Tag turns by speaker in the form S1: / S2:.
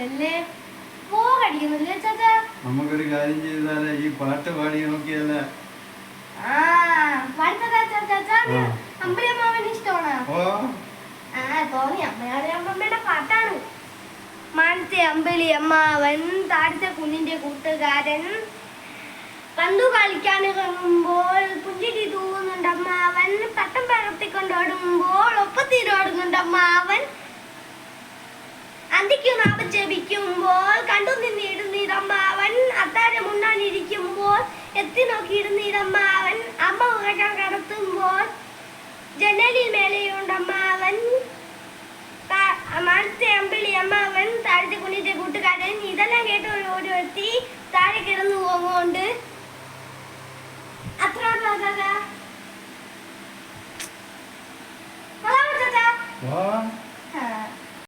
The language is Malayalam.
S1: ഇല്ലല്ലേ? പോകടിക്കുന്നില്ലേ ചാച്ചാ?
S2: നമുക്കൊരു കാര്യം ചെയ്താലേ ഈ പാട്ട് പാടി നോക്കിയാലേ
S1: ആ പാടുന്നതാ ചാച്ചാ
S2: ആ.
S1: അമ്പിളിയമ്മാവന് ഇഷ്ടമാണോ?
S2: ഓ.
S1: ആ തോന്നി. അമ്മയുടെ അമ്മമ്മയുടെ പാട്ടാണ്. മാനത്തെ അമ്പിളി അമ്മാവൻ താഴത്തെ കുഞ്ഞിന്റെ കൂട്ടുകാരൻ. പന്തു കളിക്കാൻ ഇറങ്ങുമ്പോൾ പുഞ്ചിരി തൂവുന്നുണ്ട് അമ്മാവൻ പട്ടം പറത്തിക്കൊണ്ടോടുമ്പോൾ ഒപ്പത്തിരോടുന്നുണ്ട് അമ്മാവൻ നാവ് ജപിക്കുമ്പോൾ കണ്ടു നിന്നിടുന്നിടമ്മാവൻ അത്താഴം ഉണ്ണാനിരിക്കുമ്പോൾ എത്തി നോക്കിയിടുന്നിടമ്മാവൻ അമ്മ ഉറക്കം കടത്തുമ്പോൾ ജനലിൽ മേലെയുണ്ടമ്മാവൻ. മനത്തെ അമ്പിളി അമ്മാവൻ താഴത്തെ കുഞ്ഞിന്റെ കൂട്ടുകാരൻ. ഇതെല്ലാം കേട്ട് ഓരോരുത്തി താഴെ കിടന്നു പോകുന്നുണ്ട്. അത്ര
S2: ഓ